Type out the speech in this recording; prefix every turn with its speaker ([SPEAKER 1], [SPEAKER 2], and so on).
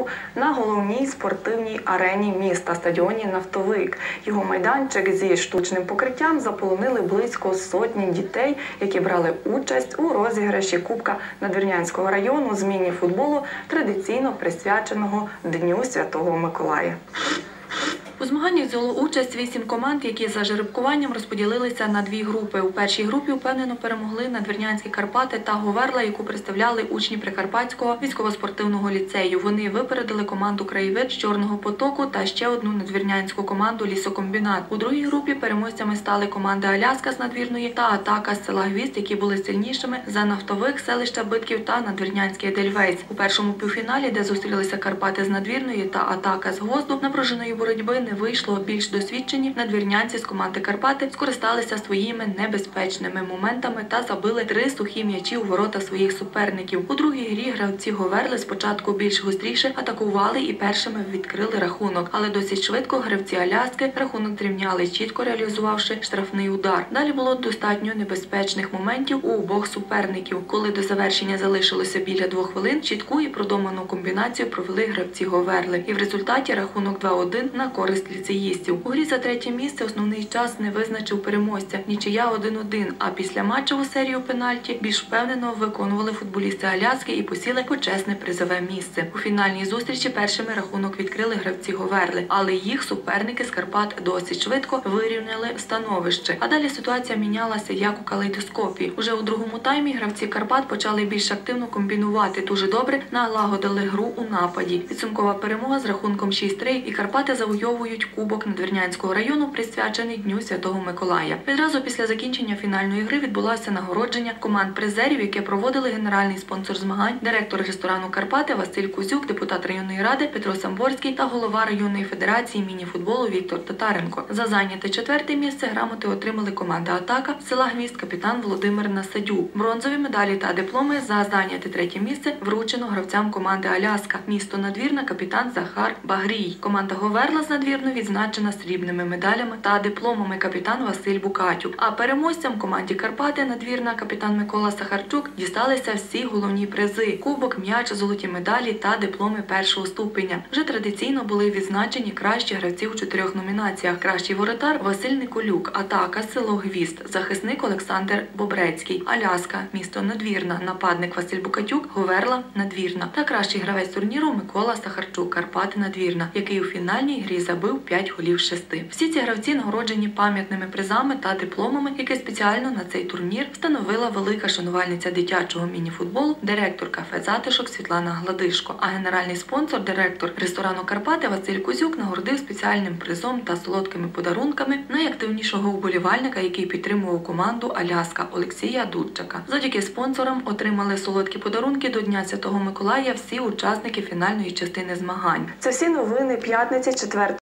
[SPEAKER 1] року на головній спортивній арені міста стадіоні Нафтовик. Його майданчик зі штучним покриттям заполонили близько сотні дітей, які брали участь у розіграші Кубка Надвірнянського району з міні-футболу, традиційно присвяченого Дню Святого Миколая. У змаганнях взяло участь вісім команд, які за жеребкуванням розподілилися на дві групи. У першій групі впевнено перемогли надвірнянські Карпати та Говерла, яку представляли учні Прикарпатського військово-спортивного ліцею. Вони випередили команду Краєвид з Чорного потоку та ще одну надвірнянську команду Лісокомбінат. У другій групі переможцями стали команди Аляска з надвірної та Атака з села Гвіст, які були сильнішими за нафтових селища Битків та надвірнянський Едельвейс. У першому півфіналі, де зустрілися Карпати з надвірної та Атака з Гозду, напруженої боротьби не вийшло. Більш досвідчені надвірнянці з команди Карпати скористалися своїми небезпечними моментами та забили три сухі м'ячі у ворота своїх суперників. У другій грі гравці Говерли спочатку більш гостріше атакували і першими відкрили рахунок, але досить швидко гравці Аляски рахунок зрівняли, чітко реалізувавши штрафний удар. Далі було достатньо небезпечних моментів у обох суперників. Коли до завершення залишилося біля двох хвилин, чітку і продуману комбінацію провели гравці Говерли. І в результаті рахунок 2-1 на користь ліцеїстів. У грі за третє місце основний час не визначив переможця. Нічия 1-1, А після матчеву серію пенальті більш впевнено виконували футболісти Аляски і посіли почесне призове місце. У фінальній зустрічі першими рахунок відкрили гравці Говерли, але їх суперники з Карпат досить швидко вирівняли становище. А далі ситуація мінялася як у калейдоскопі. Уже у другому таймі гравці Карпат почали більш активно комбінувати. Дуже добре налагодили гру у нападі. Підсумкова перемога з рахунком 6-3 і Карпати завойовують кубок Надвірнянського району, присвячений Дню Святого Миколая. Відразу після закінчення фінальної гри відбулося нагородження команд призерів, яке проводили генеральний спонсор змагань, директор ресторану Карпати Василь Кузюк, депутат районної ради Петро Самборський та голова районної федерації міні-футболу Віктор Татаренко. За зайняте четверте місце грамоти отримали команда Атака села Гвіст, капітан Володимир Насадю. Бронзові медалі та дипломи за зайняте третє місце вручено гравцям команди Аляска. Місто Надвірна, капітан Захар Багрій. Команда Говерла з надвірно відзначена срібними медалями та дипломами капітан Василь Букатюк. А переможцям команді Карпати надвірна капітан Микола Сахарчук дісталися всі головні призи: кубок, м'яч, золоті медалі та дипломи першого ступеня. Вже традиційно були відзначені кращі гравці у чотирьох номінаціях: кращий воротар Василь Николюк, атака село Гвіст, захисник Олександр Бобрецький, Аляска, місто Надвірна, нападник Василь Букатюк, Говерла Надвірна та кращий гравець турніру Микола Сахарчук, Карпати Надвірна, який у фінальній грі забив 5 голів з 6. Всі ці гравці нагороджені пам'ятними призами та дипломами, які спеціально на цей турнір встановила велика шанувальниця дитячого міні-футболу, директор кафе затишок Світлана Гладишко. А генеральний спонсор, директор ресторану Карпати Василь Кузюк нагородив спеціальним призом та солодкими подарунками найактивнішого вболівальника, який підтримував команду Аляска Олексія Дудчака. Завдяки спонсорам отримали солодкі подарунки до Дня Святого Миколая всі учасники фінальної частини змагань. Це всі новини п'ятниці 4